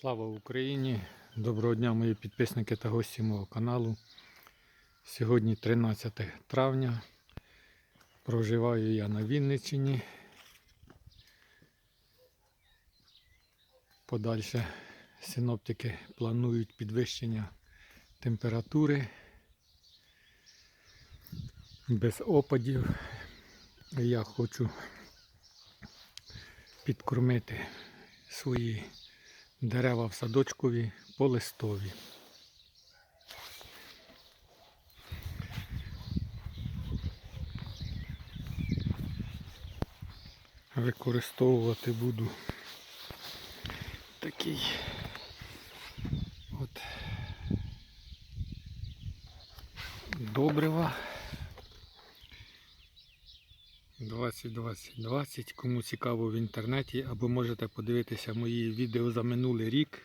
Слава Україні! Доброго дня, мої підписники та гості мого каналу. Сьогодні 13 травня. Проживаю я на Вінниччині. Подальше синоптики планують підвищення температури без опадів. Я хочу підкормити свої дерева в садочкові по листові. Використовувати буду такий от добрива 20-20-20. Кому цікаво в інтернеті, або можете подивитися мої відео за минулий рік.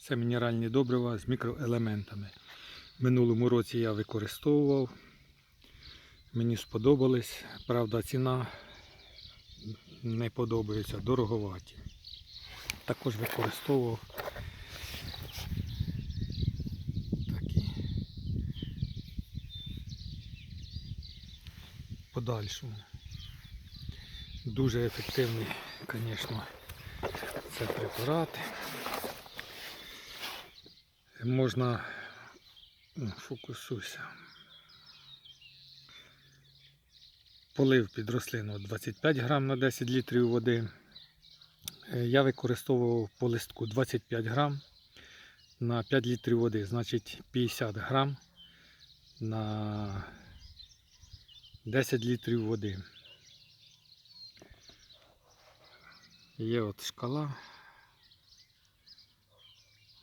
Це мінеральні добрива з мікроелементами. Минулому році я використовував. Мені сподобались. Правда, ціна не подобається, дороговаті. Також використовував такі подальшому. Дуже ефективний, звісно, це препарат. Можна ну, фокусуйся. Полив під рослину 25 грам на 10 літрів води. Е, Я використовував по листку 25 грам на 5 літрів води, значить 50 грам на 10 літрів води. Є от шкала,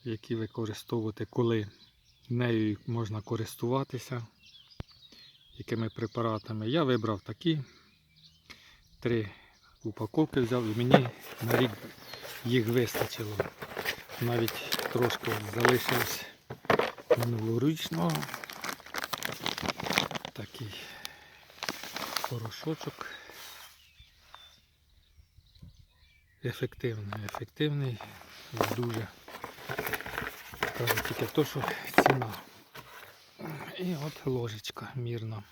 які використовувати, коли нею можна користуватися, якими препаратами. Я вибрав такі. Три упаковки взяв і мені на рік їх вистачило. Навіть трошки залишився минулорічного. Такий порошочок. Ефективний, ефективний, дуже. Кажу тільки то, що ціна. І от ложечка мірна.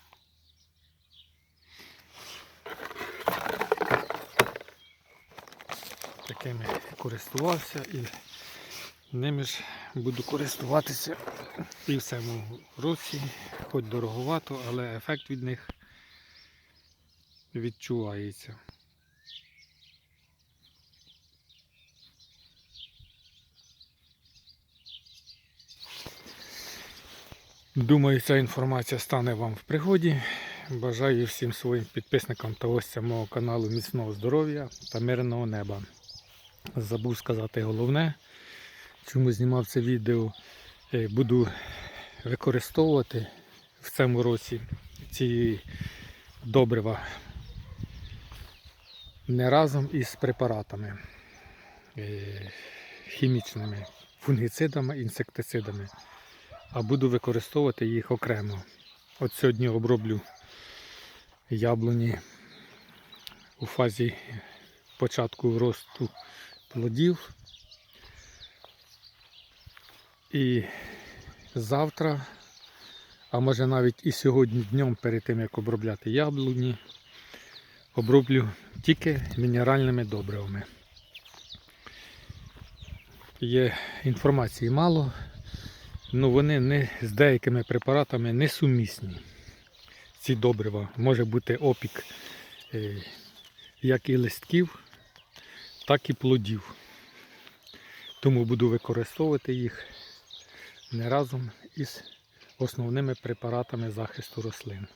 Такими користувався і ними ж буду користуватися і в цьому році, хоч дороговато, але ефект від них відчувається. Думаю, ця інформація стане вам в пригоді. Бажаю всім своїм підписникам та гостям мого каналу міцного здоров'я та мирного неба. Забув сказати головне, чому знімав це відео. Е, Буду використовувати в цьому році ці добрива не разом із препаратами е, хімічними, фунгіцидами, інсектицидами а буду використовувати їх окремо. От сьогодні оброблю яблуні у фазі початку росту плодів. І завтра, а може навіть і сьогодні днем перед тим як обробляти яблуні, оброблю тільки мінеральними добривами. Є інформації мало, ну вони не з деякими препаратами не сумісні. Ці добрива. Може бути опік е, як і листків, так і плодів. Тому буду використовувати їх не разом із основними препаратами захисту рослин.